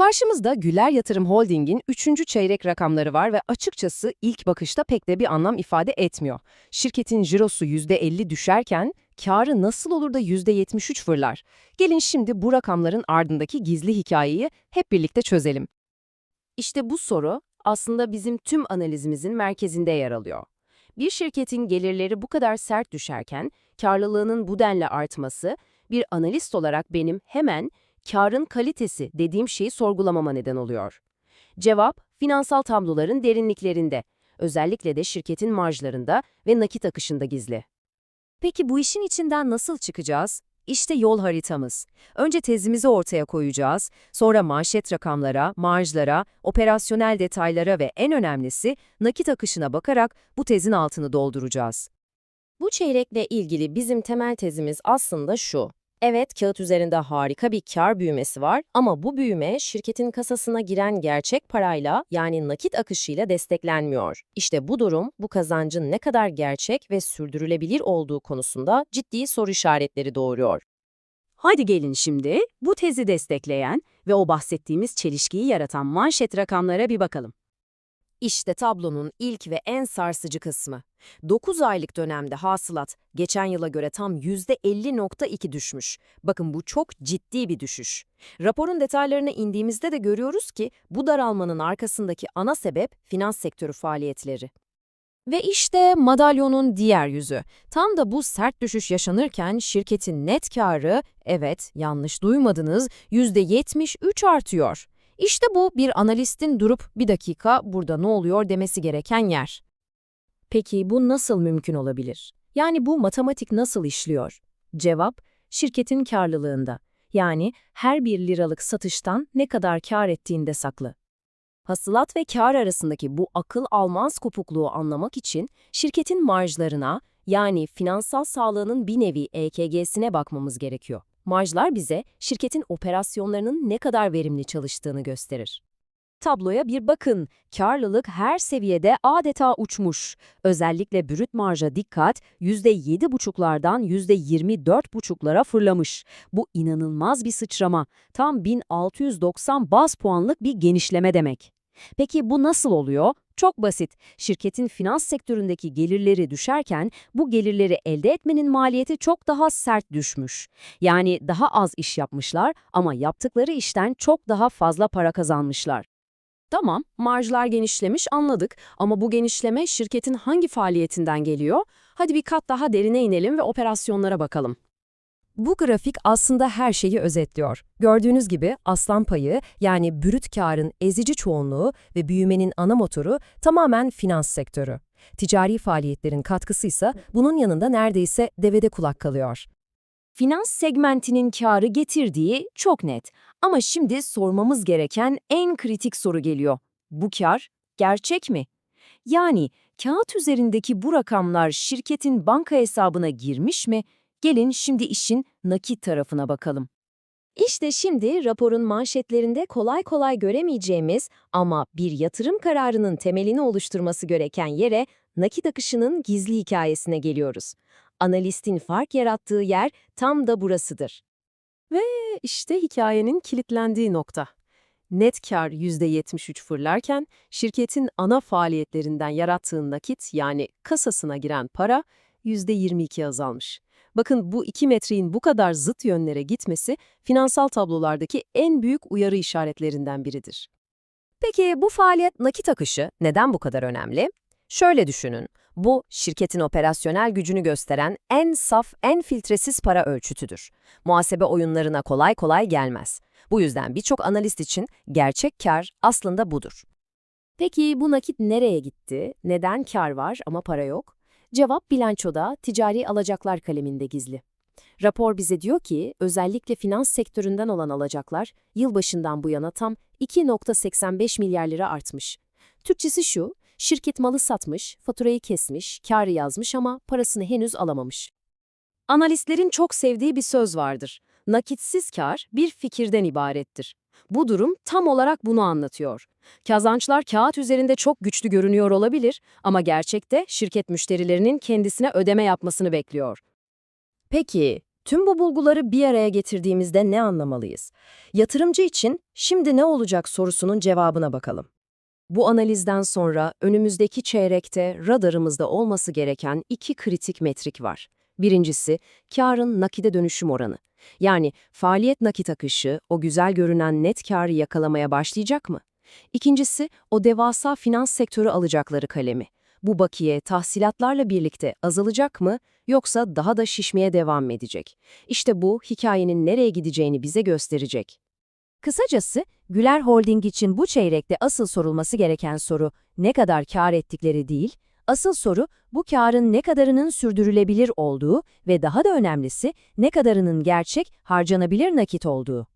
Karşımızda Güler Yatırım Holding'in 3. çeyrek rakamları var ve açıkçası ilk bakışta pek de bir anlam ifade etmiyor. Şirketin cirosu %50 düşerken karı nasıl olur da %73 fırlar? Gelin şimdi bu rakamların ardındaki gizli hikayeyi hep birlikte çözelim. İşte bu soru aslında bizim tüm analizimizin merkezinde yer alıyor. Bir şirketin gelirleri bu kadar sert düşerken karlılığının bu denli artması bir analist olarak benim hemen karın kalitesi dediğim şeyi sorgulamama neden oluyor. Cevap, finansal tabloların derinliklerinde, özellikle de şirketin marjlarında ve nakit akışında gizli. Peki bu işin içinden nasıl çıkacağız? İşte yol haritamız. Önce tezimizi ortaya koyacağız, sonra manşet rakamlara, marjlara, operasyonel detaylara ve en önemlisi nakit akışına bakarak bu tezin altını dolduracağız. Bu çeyrekle ilgili bizim temel tezimiz aslında şu. Evet, kağıt üzerinde harika bir kar büyümesi var ama bu büyüme şirketin kasasına giren gerçek parayla yani nakit akışıyla desteklenmiyor. İşte bu durum bu kazancın ne kadar gerçek ve sürdürülebilir olduğu konusunda ciddi soru işaretleri doğuruyor. Hadi gelin şimdi bu tezi destekleyen ve o bahsettiğimiz çelişkiyi yaratan manşet rakamlara bir bakalım. İşte tablonun ilk ve en sarsıcı kısmı. 9 aylık dönemde hasılat geçen yıla göre tam %50.2 düşmüş. Bakın bu çok ciddi bir düşüş. Raporun detaylarına indiğimizde de görüyoruz ki bu daralmanın arkasındaki ana sebep finans sektörü faaliyetleri. Ve işte madalyonun diğer yüzü. Tam da bu sert düşüş yaşanırken şirketin net karı, evet yanlış duymadınız, %73 artıyor. İşte bu bir analistin durup bir dakika burada ne oluyor demesi gereken yer. Peki bu nasıl mümkün olabilir? Yani bu matematik nasıl işliyor? Cevap, şirketin karlılığında. Yani her bir liralık satıştan ne kadar kar ettiğinde saklı. Hasılat ve kar arasındaki bu akıl almaz kopukluğu anlamak için şirketin marjlarına yani finansal sağlığının bir nevi EKG'sine bakmamız gerekiyor. Marjlar bize şirketin operasyonlarının ne kadar verimli çalıştığını gösterir. Tabloya bir bakın. Karlılık her seviyede adeta uçmuş. Özellikle brüt marja dikkat, %7,5'lardan %24,5'lara fırlamış. Bu inanılmaz bir sıçrama. Tam 1690 baz puanlık bir genişleme demek. Peki bu nasıl oluyor? Çok basit. Şirketin finans sektöründeki gelirleri düşerken bu gelirleri elde etmenin maliyeti çok daha sert düşmüş. Yani daha az iş yapmışlar ama yaptıkları işten çok daha fazla para kazanmışlar. Tamam, marjlar genişlemiş anladık ama bu genişleme şirketin hangi faaliyetinden geliyor? Hadi bir kat daha derine inelim ve operasyonlara bakalım. Bu grafik aslında her şeyi özetliyor. Gördüğünüz gibi aslan payı yani brüt karın ezici çoğunluğu ve büyümenin ana motoru tamamen finans sektörü. Ticari faaliyetlerin katkısıysa bunun yanında neredeyse devede kulak kalıyor. Finans segmentinin karı getirdiği çok net. Ama şimdi sormamız gereken en kritik soru geliyor. Bu kar gerçek mi? Yani kağıt üzerindeki bu rakamlar şirketin banka hesabına girmiş mi? Gelin şimdi işin nakit tarafına bakalım. İşte şimdi raporun manşetlerinde kolay kolay göremeyeceğimiz ama bir yatırım kararının temelini oluşturması gereken yere nakit akışının gizli hikayesine geliyoruz. Analistin fark yarattığı yer tam da burasıdır. Ve işte hikayenin kilitlendiği nokta. Net kar %73 fırlarken şirketin ana faaliyetlerinden yarattığı nakit yani kasasına giren para %22 azalmış. Bakın bu iki metriğin bu kadar zıt yönlere gitmesi finansal tablolardaki en büyük uyarı işaretlerinden biridir. Peki bu faaliyet nakit akışı neden bu kadar önemli? Şöyle düşünün, bu şirketin operasyonel gücünü gösteren en saf, en filtresiz para ölçütüdür. Muhasebe oyunlarına kolay kolay gelmez. Bu yüzden birçok analist için gerçek kar aslında budur. Peki bu nakit nereye gitti? Neden kar var ama para yok? Cevap bilançoda ticari alacaklar kaleminde gizli. Rapor bize diyor ki özellikle finans sektöründen olan alacaklar yılbaşından bu yana tam 2.85 milyar lira artmış. Türkçesi şu, şirket malı satmış, faturayı kesmiş, karı yazmış ama parasını henüz alamamış. Analistlerin çok sevdiği bir söz vardır. Nakitsiz kar bir fikirden ibarettir. Bu durum tam olarak bunu anlatıyor. Kazançlar kağıt üzerinde çok güçlü görünüyor olabilir ama gerçekte şirket müşterilerinin kendisine ödeme yapmasını bekliyor. Peki, Tüm bu bulguları bir araya getirdiğimizde ne anlamalıyız? Yatırımcı için şimdi ne olacak sorusunun cevabına bakalım. Bu analizden sonra önümüzdeki çeyrekte radarımızda olması gereken iki kritik metrik var. Birincisi, karın nakide dönüşüm oranı. Yani faaliyet nakit akışı o güzel görünen net karı yakalamaya başlayacak mı? İkincisi, o devasa finans sektörü alacakları kalemi. Bu bakiye tahsilatlarla birlikte azalacak mı yoksa daha da şişmeye devam mı edecek? İşte bu hikayenin nereye gideceğini bize gösterecek. Kısacası, Güler Holding için bu çeyrekte asıl sorulması gereken soru ne kadar kar ettikleri değil, asıl soru bu karın ne kadarının sürdürülebilir olduğu ve daha da önemlisi ne kadarının gerçek harcanabilir nakit olduğu.